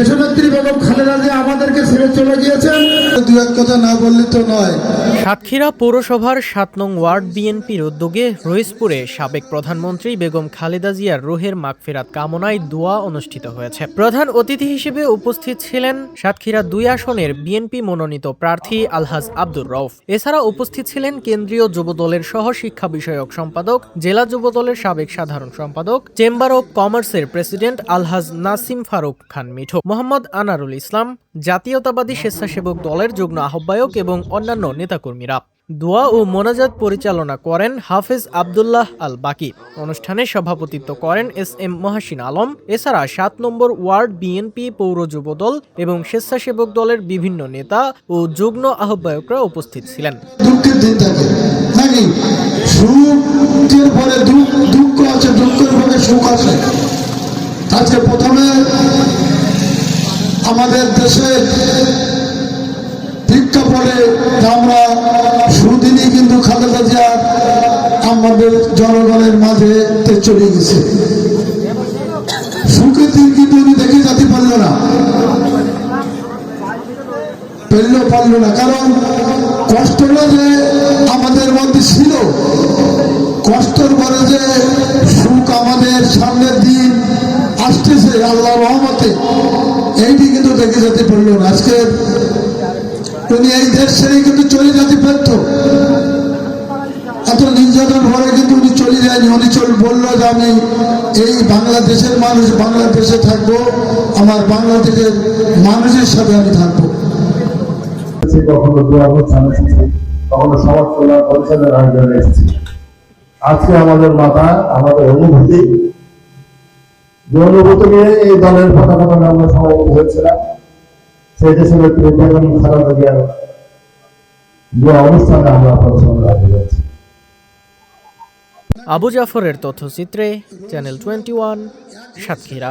দেশনেত্রী বেগম খালেদা যে আমাদেরকে ছেড়ে চলে গিয়েছেন। দু এক কথা না বললে তো নয় সাতক্ষীরা পৌরসভার সাত নং ওয়ার্ড বিএনপির উদ্যোগে রইসপুরে সাবেক প্রধানমন্ত্রী বেগম খালেদা জিয়ার রোহের মাগফেরাত কামনায় দোয়া অনুষ্ঠিত হয়েছে। প্রধান অতিথি হিসেবে উপস্থিত ছিলেন সাতক্ষীরা দুই আসনের বিএনপি মনোনীত প্রার্থী আলহাজ আব্দুর রউফ। এছাড়া উপস্থিত ছিলেন কেন্দ্রীয় যুবদলের সহ শিক্ষা বিষয়ক সম্পাদক, জেলা যুবদলের সাবেক সাধারণ সম্পাদক, চেম্বার অব কমার্সের প্রেসিডেন্ট আলহাজ নাসিম ফারুক খান মিঠু, মোহাম্মদ আনারুল ইসলাম, জাতীয়তাবাদী স্বেচ্ছাসেবক দলের যুগ্ম আহ্বায়ক এবং অন্যান্য নেতাকর্মীরা দোয়া ও মোনাজাত পরিচালনা করেন হাফেজ আবদুল্লাহ আল বাকি অনুষ্ঠানে সভাপতিত্ব করেন এস এম মহাসিন আলম। এছাড়া সাত নম্বর ওয়ার্ড বিএনপি পৌর যুবদল এবং স্বেচ্ছাসেবক দলের বিভিন্ন নেতা ও যুগ্ম আহ্বায়করা উপস্থিত ছিলেন। আজকে প্রথমে আমাদের দেশে প্রেক্ষাপটে আমরা আমাদের জনগণের মাঝে চলে গেছে। সুখের দিন কিন্তু উনি দেখে যেতে পারল না। পেলেও পারল না। কারণ কষ্টটা যে আমাদের মধ্যে ছিল, কষ্টের পরে যে সুখ আমাদের সামনের দিন আসতেছে আল্লাহ রহমতে, এইটি কিন্তু দেখে যেতে পারল না। আজকে উনি এই দেশ ছেড়ে কিন্তু চলে যেতে পারত এত নির্যাতন ভরে কিন্তু উনি চলে যায়নি। উনি চল, বলল যে আমি এই বাংলাদেশের মানুষ, বাংলাদেশে থাকব, আমার বাংলাদেশের মানুষের সাথে আমি থাকব। আজকে আমাদের মাথায় আমাদের অনুভূতি, যে এই দলের দলে আমরা সমাবেত হয়েছিলাম সেই দেশের জিয়ার অনুষ্ঠানে আমরা হাজির হয়েছি আবু জাফরের তথ্যচিত্রে চ্যানেল টোয়েন্টি ওয়ান সাতক্ষীরা।